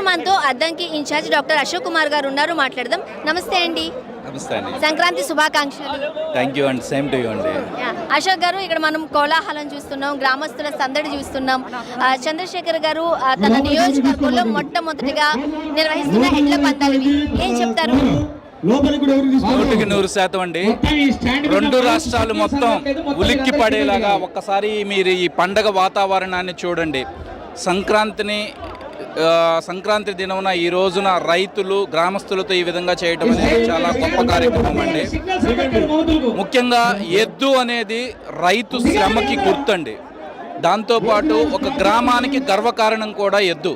మనతో Addanki incharge doctor Ashok Kumar గారు ఉన్నారు. మాట్లాడదాం. నమస్తే అండి. నమస్తే అండి. సంక్రాంతి శుభాకాంక్షలు. థ్యాంక్ యూ అండి సేమ్ టు యూ అండి. యా, అశోక్ గారు ఇక్కడ మనం కోలాహలం చూస్తున్నాం గ్రామస్తుల సందడి చూస్తున్నాం. చంద్రశేఖర్ గారు తన నియోజకవర్గంలో మొట్టమొదటిగా నిర్వహిస్తున్న ఎడ్ల పందాలు. ఏం చెప్తారు? నూటికి నూరు శాతం అండి. రెండు రాష్ట్రాలు మొత్తం ఉలిక్కి పడేలాగా ఒక్కసారి మీరు ఈ పండగ వాతావరణాన్ని చూడండి. సంక్రాంతిని సంక్రాంతి దినమున ఈ రోజున రైతులు గ్రామస్తులతో ఈ విధంగా చేయటం అనేది చాలా గొప్ప కార్యక్రమం అండి. ముఖ్యంగా ఎద్దు అనేది రైతు శ్రమకి గుర్తండి. దాంతోపాటు ఒక గ్రామానికి గర్వకారణం కూడా ఎద్దు.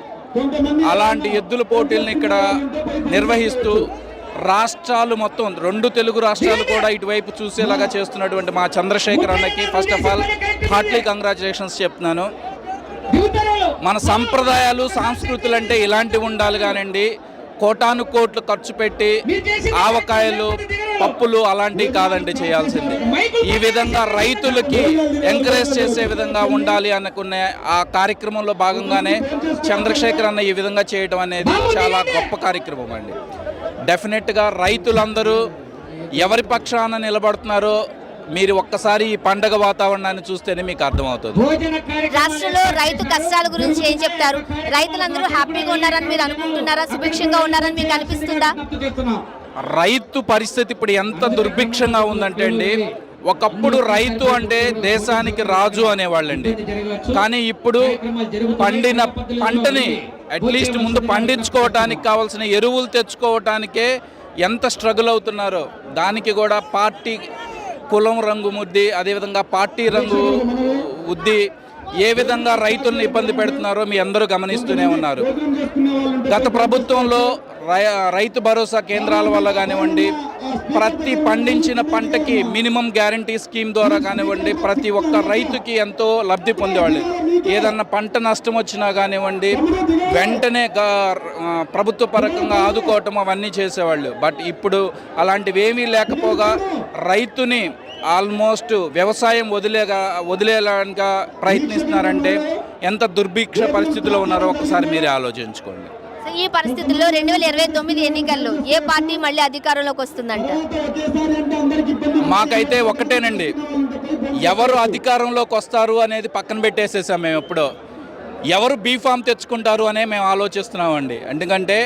అలాంటి ఎద్దుల పోటీలను ఇక్కడ నిర్వహిస్తూ రాష్ట్రాలు మొత్తం రెండు తెలుగు రాష్ట్రాలు కూడా ఇటువైపు చూసేలాగా చేస్తున్నటువంటి మా చంద్రశేఖర్ అన్నకి first of all heartly congratulations చెప్తున్నాను. మన సంప్రదాయాలు సంస్కృతులు అంటే ఇలాంటివి ఉండాలి కానండి. కోటాను కోట్లు ఖర్చు పెట్టి ఆవకాయలు పప్పులు అలాంటివి కాదండి చేయాల్సింది. ఈ విధంగా రైతులకి ఎంకరేజ్ చేసే విధంగా ఉండాలి అనుకునే ఆ కార్యక్రమంలో భాగంగానే చంద్రశేఖర్ అన్న ఈ విధంగా చేయడం అనేది చాలా గొప్ప కార్యక్రమం అండి. డెఫినెట్గా రైతులందరూ ఎవరి పక్షాన నిలబడుతున్నారో మీరు ఒక్కసారి ఈ పండగ వాతావరణాన్ని చూస్తేనే మీకు అర్థమవుతుంది. రాష్ట్రంలో రైతు కష్టాల గురించి ఏం చెప్తారు? రైతులందరూ హ్యాపీగా ఉన్నారని మీరు అనుకుంటున్నారా? సుభిక్షంగా ఉన్నారని మీకు అనిపిస్తుందా? రైతు పరిస్థితి ఇప్పుడు ఎంత దుర్భిక్షంగా ఉందంటే అండి ఒకప్పుడు రైతు అంటే దేశానికి రాజు అనేవాళ్ళండి. కానీ ఇప్పుడు పండిన పంటని అట్లీస్ట్ ముందు పండించుకోవటానికి కావాల్సిన ఎరువులు తెచ్చుకోవటానికే ఎంత స్ట్రగుల్ అవుతున్నారో దానికి కూడా పార్టీ కులం రంగు ముద్ది అదేవిధంగా పార్టీ రంగు ఉద్ది ఏ విధంగా రైతుల్ని ఇబ్బంది పెడుతున్నారో మీ అందరూ గమనిస్తూనే ఉన్నారు. గత ప్రభుత్వంలో రై- రైతు భరోసా కేంద్రాల వల్ల కానివ్వండి ప్రతి పండించిన పంటకి మినిమం గ్యారంటీ స్కీమ్ ద్వారా కానివ్వండి ప్రతి ఒక్క రైతుకి ఎంతో లబ్ధి పొందేవాళ్ళు. ఏదన్నా పంట నష్టం వచ్చినా కానివ్వండి వెంటనే ప్రభుత్వ పరకంగా ఆదుకోవటం అవన్నీ చేసేవాళ్ళు. బట్ ఇప్పుడు అలాంటివి ఏమీ లేకపోగా రైతుని ఆల్మోస్ట్ వ్యవసాయం వదిలేగా వదిలేలాగా ప్రయత్నిస్తున్నారంటే ఎంత దుర్భిక్ష పరిస్థితిలో ఉన్నారో ఒకసారి మీరే ఆలోచించుకోండి. ఈ పరిస్థితుల్లో రెండు వేల ఇరవై తొమ్మిది ఎన్నికల్లో ఏ పార్టీ మళ్ళీ అధికారంలోకి వస్తుందంట? మాకైతే ఒకటేనండి. ఎవరు అధికారంలోకి వస్తారు అనేది పక్కన పెట్టేసేసాం మేము ఎప్పుడో. ఎవరు బీఫామ్ తెచ్చుకుంటారు అనే మేము ఆలోచిస్తున్నామండి. ఎందుకంటే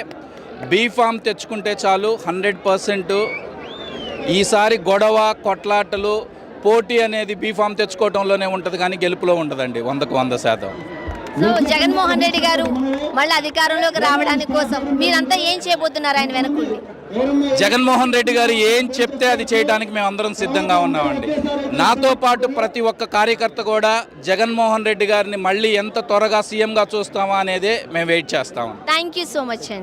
బీఫామ్ తెచ్చుకుంటే చాలు హండ్రెడ్ పర్సెంట్ ఈసారి గొడవ కొట్లాటలు పోటీ అనేది బీఫామ్ తెచ్చుకోవడంలోనే ఉంటుంది కానీ గెలుపులో ఉండదండి. వందకు వంద శాతం. సో జగన్మోహన్ రెడ్డి గారు మళ్ళీ అధికారంలోకి రావడానికి కోసం మీరంతా ఏం చేయబోతున్నారు ఆయన వెనకుండి జగన్మోహన్ రెడ్డి గారు ఏం చెప్తే అది చేయడానికి మేము అందరం సిద్ధంగా ఉన్నామండి. నాతో పాటు ప్రతి ఒక్క కార్యకర్త కూడా జగన్మోహన్ రెడ్డి గారిని మళ్ళీ ఎంత త్వరగా సీఎంగా చూస్తామా అనేదే మేము వెయిట్ చేస్తాము థ్యాంక్ యూ సో మచ్ అండి.